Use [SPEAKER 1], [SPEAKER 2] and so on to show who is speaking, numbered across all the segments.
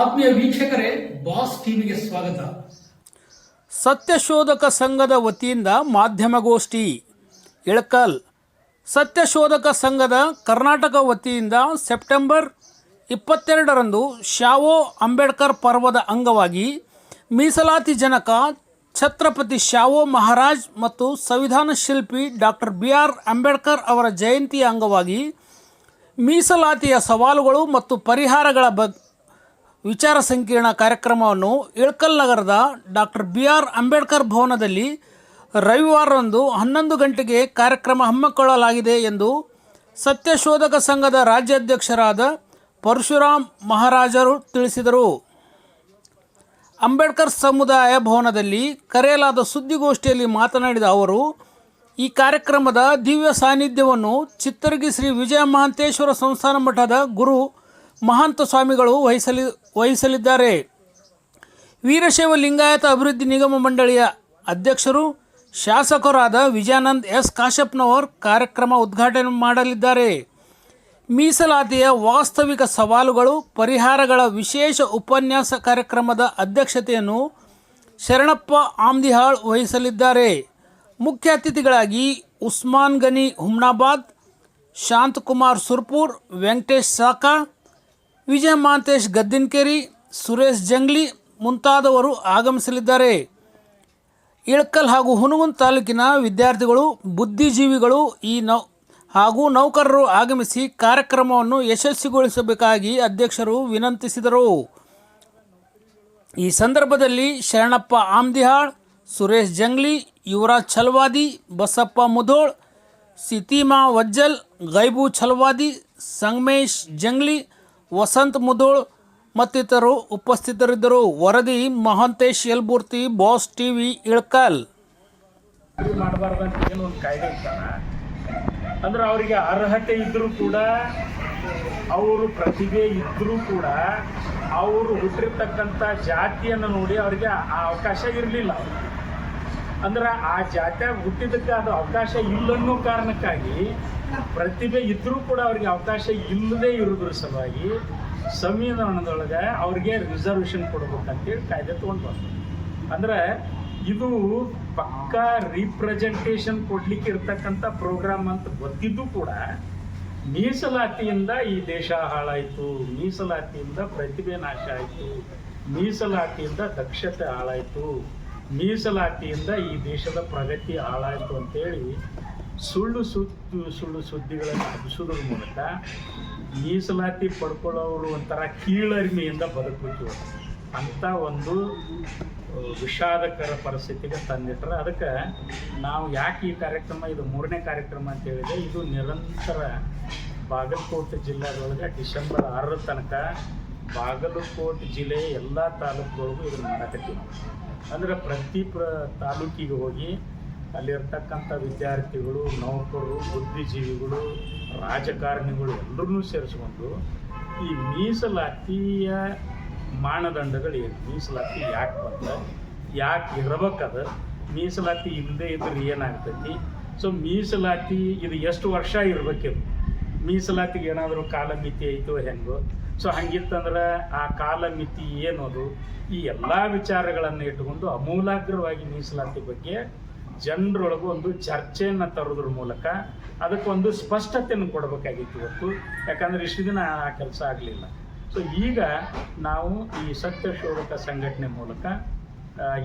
[SPEAKER 1] ಆತ್ಮೀಯ ವೀಕ್ಷಕರೇ, ಬಾಸ್ ಟಿವಿಗೆ ಸ್ವಾಗತ.
[SPEAKER 2] ಸತ್ಯಶೋಧಕ ಸಂಘದ ವತಿಯಿಂದ ಮಾಧ್ಯಮಗೋಷ್ಠಿ, ಇಳಕಲ್. ಸತ್ಯಶೋಧಕ ಸಂಘದ ಕರ್ನಾಟಕ ವತಿಯಿಂದ ಸೆಪ್ಟೆಂಬರ್ ಇಪ್ಪತ್ತೆರಡರಂದು ಶಾವೋ ಅಂಬೇಡ್ಕರ್ ಪರ್ವದ ಅಂಗವಾಗಿ ಮೀಸಲಾತಿ ಜನಕ ಛತ್ರಪತಿ ಶಾವೋ ಮಹಾರಾಜ್ ಮತ್ತು ಸಂವಿಧಾನ ಶಿಲ್ಪಿ ಡಾಕ್ಟರ್ ಬಿ ಆರ್ ಅಂಬೇಡ್ಕರ್ ಅವರ ಜಯಂತಿಯ ಅಂಗವಾಗಿ ಮೀಸಲಾತಿಯ ಸವಾಲುಗಳು ಮತ್ತು ಪರಿಹಾರಗಳ ಬಗ್ ವಿಚಾರ ಸಂಕಿರಣ ಕಾರ್ಯಕ್ರಮವನ್ನು ಇಳಕಲ್ ನಗರದ ಡಾಕ್ಟರ್ ಬಿ ಆರ್ ಅಂಬೇಡ್ಕರ್ ಭವನದಲ್ಲಿ ರವಿವಾರರಂದು ಹನ್ನೊಂದು ಗಂಟೆಗೆ ಕಾರ್ಯಕ್ರಮ ಹಮ್ಮಿಕೊಳ್ಳಲಾಗಿದೆ ಎಂದು ಸತ್ಯಶೋಧಕ ಸಂಘದ ರಾಜ್ಯಾಧ್ಯಕ್ಷರಾದ ಪರಶುರಾಮ್ ಮಹಾರಾಜರು ತಿಳಿಸಿದರು. ಅಂಬೇಡ್ಕರ್ ಸಮುದಾಯ ಭವನದಲ್ಲಿ ಕರೆಯಲಾದ ಸುದ್ದಿಗೋಷ್ಠಿಯಲ್ಲಿ ಮಾತನಾಡಿದ ಅವರು, ಈ ಕಾರ್ಯಕ್ರಮದ ದಿವ್ಯ ಸಾನ್ನಿಧ್ಯವನ್ನು ಚಿತ್ತರಗಿ ಶ್ರೀ ವಿಜಯ ಮಹಾಂತೇಶ್ವರ ಸಂಸ್ಥಾನ ಮಠದ ಗುರು ಮಹಾಂತ ಸ್ವಾಮಿಗಳು ವಹಿಸಲಿ ವಹಿಸಲಿದ್ದಾರೆ. ವೀರಶೈವ ಲಿಂಗಾಯತ ಅಭಿವೃದ್ಧಿ ನಿಗಮ ಮಂಡಳಿಯ ಅಧ್ಯಕ್ಷರು, ಶಾಸಕರಾದ ವಿಜಯಾನಂದ್ ಎಸ್. ಕಾಶಪ್ಪನವರ್ ಕಾರ್ಯಕ್ರಮ ಉದ್ಘಾಟನೆ ಮಾಡಲಿದ್ದಾರೆ. ಮೀಸಲಾತಿಯ ವಾಸ್ತವಿಕ ಸವಾಲುಗಳು, ಪರಿಹಾರಗಳ ವಿಶೇಷ ಉಪನ್ಯಾಸ ಕಾರ್ಯಕ್ರಮದ ಅಧ್ಯಕ್ಷತೆಯನ್ನು ಶರಣಪ್ಪ ಆಮ್ದಿಹಾಳ್ ವಹಿಸಲಿದ್ದಾರೆ. ಮುಖ್ಯ ಅತಿಥಿಗಳಾಗಿ ಉಸ್ಮಾನ್ ಗನಿ ಹುಮ್ನಾಬಾದ್, ಶಾಂತಕುಮಾರ್ ಸುರ್ಪುರ್, ವೆಂಕಟೇಶ್ ಸಾಕಾ ವಿಜಯ ಮಹಾಂತೇಶ್ ಗದ್ದಿನಕೇರಿ, ಸುರೇಶ್ ಜಂಗ್ಲಿ ಮುಂತಾದವರು ಆಗಮಿಸಲಿದ್ದಾರೆ. ಇಳಕಲ್ ಹಾಗೂ ಹುನಗುಂದ ತಾಲೂಕಿನ ವಿದ್ಯಾರ್ಥಿಗಳು, ಬುದ್ಧಿಜೀವಿಗಳು ಈ ನೌ, ಹಾಗೂ ನೌಕರರು ಆಗಮಿಸಿ ಕಾರ್ಯಕ್ರಮವನ್ನು ಯಶಸ್ವಿಗೊಳಿಸಬೇಕಾಗಿ ಅಧ್ಯಕ್ಷರು ವಿನಂತಿಸಿದರು. ಈ ಸಂದರ್ಭದಲ್ಲಿ ಶರಣಪ್ಪ ಆಮ್ದಿಹಾಳ್, ಸುರೇಶ್ ಜಂಗ್ಲಿ, ಯುವರಾಜ್ ಛಲ್ವಾದಿ, ಬಸಪ್ಪ ಮುಧೋಳ್, ಸಿತಿಮಾ ವಜ್ಜಲ್, ಗೈಬು ಛಲ್ವಾದಿ, ಸಂಗಮೇಶ್ ಜಂಗ್ಲಿ ವಸಂತ್ ಮುದುಳ್ ಮತ್ತಿತರರು ಉಪಸ್ಥಿತರಿದ್ದರು. ವರದಿ, ಮಹಾಂತೇಶ್ ಯಲ್ಬೂರ್ತಿ, ಬಾಸ್ ಟಿವಿ, ಇಳಕಲ್.
[SPEAKER 3] ಮಾಡಬಾರ್ದು ಅಂತ ಏನು ಒಂದು ಕಾಯ್ದೆ ಇತ್ತಾನ ಅಂದ್ರೆ ಅವರಿಗೆ ಅರ್ಹತೆ ಇದ್ದರೂ ಕೂಡ, ಅವರು ಪ್ರತಿಭೆ ಇದ್ದರೂ ಕೂಡ, ಅವರು ಹುಟ್ಟಿರ್ತಕ್ಕಂಥ ಜಾತಿಯನ್ನು ನೋಡಿ ಅವರಿಗೆ ಆ ಅವಕಾಶ ಇರಲಿಲ್ಲ. ಅಂದ್ರೆ ಆ ಜಾತ್ಯಾಗ ಹುಟ್ಟಿದಕ್ಕೆ ಅದು ಅವಕಾಶ ಇಲ್ಲನ್ನೋ ಕಾರಣಕ್ಕಾಗಿ ಪ್ರತಿಭೆ ಇದ್ರೂ ಕೂಡ ಅವ್ರಿಗೆ ಅವಕಾಶ ಇಲ್ಲದೆ ಇರೋದ್ರ ಸಲುವಾಗಿ ಸಂವಿಧಾನದೊಳಗೆ ಅವ್ರಿಗೆ ರಿಸರ್ವೇಷನ್ ಕೊಡ್ಬೇಕಂತೇಳಿ ಕಾಯ್ದೆ ತೊಗೊಂಡು ಬಂದ್ರು ಅಂದ್ರೆ ಇದು ಪಕ್ಕಾ ರೀಪ್ರೆಸೆಂಟೇಷನ್ ಕೊಡ್ಲಿಕ್ಕೆ ಇರ್ತಕ್ಕಂಥ ಪ್ರೋಗ್ರಾಮ್ ಅಂತ ಗೊತ್ತಿದ್ದು ಕೂಡ ಮೀಸಲಾತಿಯಿಂದ ಈ ದೇಶ ಹಾಳಾಯಿತು, ಮೀಸಲಾತಿಯಿಂದ ಪ್ರತಿಭೆ ನಾಶ ಆಯಿತು, ಮೀಸಲಾತಿಯಿಂದ ದಕ್ಷತೆ ಹಾಳಾಯಿತು. ಮೀಸಲಾತಿಯಿಂದ ಈ ದೇಶದ ಪ್ರಗತಿ ಹಾಳಾಯಿತು ಅಂತೇಳಿ ಸುಳ್ಳು ಸುದ್ದು, ಸುಳ್ಳು ಸುದ್ದಿಗಳನ್ನು ಹಬ್ಬಿಸೋದ್ರ ಮೂಲಕ ಮೀಸಲಾತಿ ಪಡ್ಕೊಳ್ಳೋರು ಒಂಥರ ಕೀಳರಿಮೆಯಿಂದ ಬದುಕಬೇಕು ಅಂತ ಒಂದು ವಿಷಾದಕರ ಪರಿಸ್ಥಿತಿಗೆ ತಂದಿಟ್ರೆ ಅದಕ್ಕೆ ನಾವು ಯಾಕೆ ಈ ಕಾರ್ಯಕ್ರಮ, ಇದು ಮೂರನೇ ಕಾರ್ಯಕ್ರಮ ಅಂತ ಹೇಳಿದೆ ಇದು ನಿರಂತರ ಬಾಗಲಕೋಟೆ ಜಿಲ್ಲೆದೊಳಗೆ ಡಿಸೆಂಬರ್ ಆರರ ತನಕ ಬಾಗಲಕೋಟೆ ಜಿಲ್ಲೆಯ ಎಲ್ಲ ತಾಲೂಕುಗಳಿಗೂ ಇದನ್ನು ಮಾಡಕತ್ತೀವಿ. ಅಂದ್ರೆ ಪ್ರತಿ ಪ್ರ ತಾಲೂಕಿಗೆ ಹೋಗಿ ಅಲ್ಲಿರ್ತಕ್ಕಂಥ ವಿದ್ಯಾರ್ಥಿಗಳು, ನೌಕರರು, ಬುದ್ಧಿಜೀವಿಗಳು, ರಾಜಕಾರಣಿಗಳು ಎಲ್ಲರನ್ನೂ ಸೇರಿಸ್ಕೊಂಡು ಈ ಮೀಸಲಾತಿಯ ಮಾನದಂಡಗಳು ಮೀಸಲಾತಿ ಯಾಕೆ ಬಂದ? ಯಾಕೆ ಇರಬೇಕದ? ಮೀಸಲಾತಿ ಇಲ್ಲದೆ ಇದ್ರೆ ಏನಾಗ್ತೈತಿ? ಸೊ ಮೀಸಲಾತಿ ಇದು ಎಷ್ಟು ವರ್ಷ ಇರ್ಬೇಕಿದು ಮೀಸಲಾತಿಗೆ ಏನಾದರೂ ಕಾಲಮಿತಿ ಐತೋ ಹೆಂಗೋ. ಸೊ ಹಂಗಿತ್ತಂದ್ರೆ ಆ ಕಾಲಮಿತಿ ಏನದು? ಈ ಎಲ್ಲ ವಿಚಾರಗಳನ್ನು ಇಟ್ಟುಕೊಂಡು ಅಮೂಲಾಗ್ರವಾಗಿ ಮೀಸಲಾತಿ ಬಗ್ಗೆ ಜನರೊಳಗೆ ಒಂದು ಚರ್ಚೆಯನ್ನು ತರೋದ್ರ ಮೂಲಕ ಅದಕ್ಕೊಂದು ಸ್ಪಷ್ಟತೆಯನ್ನು ಕೊಡಬೇಕಾಗಿತ್ತು ಇವತ್ತು. ಯಾಕಂದ್ರೆ ಇಷ್ಟು ದಿನ ಆ ಕೆಲಸ ಆಗಲಿಲ್ಲ. ಸೊ ಈಗ ನಾವು ಈ ಸತ್ಯಶೋಧಕ ಸಂಘಟನೆ ಮೂಲಕ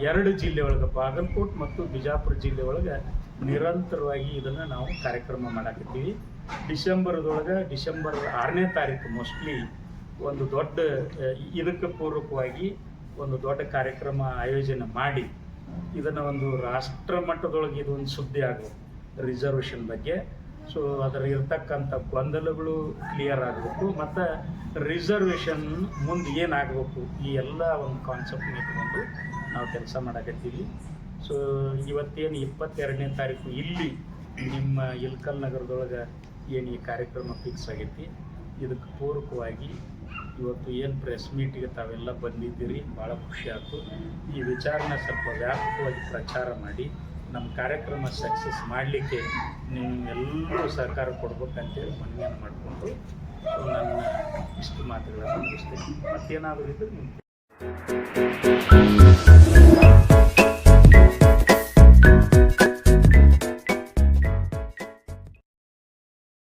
[SPEAKER 3] ಎರಡು ಜಿಲ್ಲೆ ಒಳಗೆ ಬಾಗಲಕೋಟ್ ಮತ್ತು ಬಿಜಾಪುರ ಜಿಲ್ಲೆ ಒಳಗೆ ನಿರಂತರವಾಗಿ ಇದನ್ನು ನಾವು ಕಾರ್ಯಕ್ರಮ ಮಾಡಾಕತ್ತೀವಿ. ಡಿಸೆಂಬರ್ದೊಳಗೆ ಡಿಸೆಂಬರ್ ಆರನೇ ತಾರೀಕು ಮೋಸ್ಟ್ಲಿ ಒಂದು ದೊಡ್ಡ, ಇದಕ್ಕೆ ಪೂರ್ವಕವಾಗಿ ಒಂದು ದೊಡ್ಡ ಕಾರ್ಯಕ್ರಮ ಆಯೋಜನೆ ಮಾಡಿ, ಇದನ್ನು ಒಂದು ರಾಷ್ಟ್ರ ಮಟ್ಟದೊಳಗೆ ಇದು ಒಂದು ಸುದ್ದಿ ಆಗೋ ರಿಸರ್ವೇಷನ್ ಬಗ್ಗೆ. ಸೊ ಅದರ ಇರ್ತಕ್ಕಂಥ ಗೊಂದಲಗಳು ಕ್ಲಿಯರ್ ಆಗಬೇಕು. ಮತ್ತು ರಿಸರ್ವೇಷನ್ ಮುಂದೆ ಏನಾಗಬೇಕು? ಈ ಎಲ್ಲ ಒಂದು ಕಾನ್ಸೆಪ್ಟ್ ಇಟ್ಕೊಂಡು ನಾವು ಕೆಲಸ ಮಾಡಕತ್ತೀವಿ. ಸೊ ಇವತ್ತೇನು ಇಪ್ಪತ್ತೆರಡನೇ ತಾರೀಕು ಇಲ್ಲಿ ನಿಮ್ಮ ಇಲ್ಕಲ್ ನಗರದೊಳಗೆ ಏನು ಈ ಕಾರ್ಯಕ್ರಮ ಫಿಕ್ಸ್ ಆಗೈತಿ. ಇದಕ್ಕೆ ಪೂರಕವಾಗಿ ಇವತ್ತು ಏನು ಪ್ರೆಸ್ ಮೀಟಿಗೆ ತಾವೆಲ್ಲ ಬಂದಿದ್ದೀರಿ, ಭಾಳ ಖುಷಿ ಆಯ್ತು. ಈ ವಿಚಾರನ ಸ್ವಲ್ಪ ವ್ಯಾಪಕವಾಗಿ ಪ್ರಚಾರ ಮಾಡಿ, ನಮ್ಮ ಕಾರ್ಯಕ್ರಮ ಸಕ್ಸಸ್ ಮಾಡಲಿಕ್ಕೆ ನಿಮ್ಮೆಲ್ಲರೂ ಸಹಕಾರ ಕೊಡ್ಬೇಕಂತೇಳಿ ಮನವಿಯನ್ನು ಮಾಡಿಕೊಂಡು ನನ್ನ ಇಷ್ಟು ಮಾತುಗಳನ್ನು ಮುಗಿಸ್ತೇನೆ. ಮತ್ತೇನಾದರೂ ಇದ್ದರೆ ನಿಮ್ಗೆ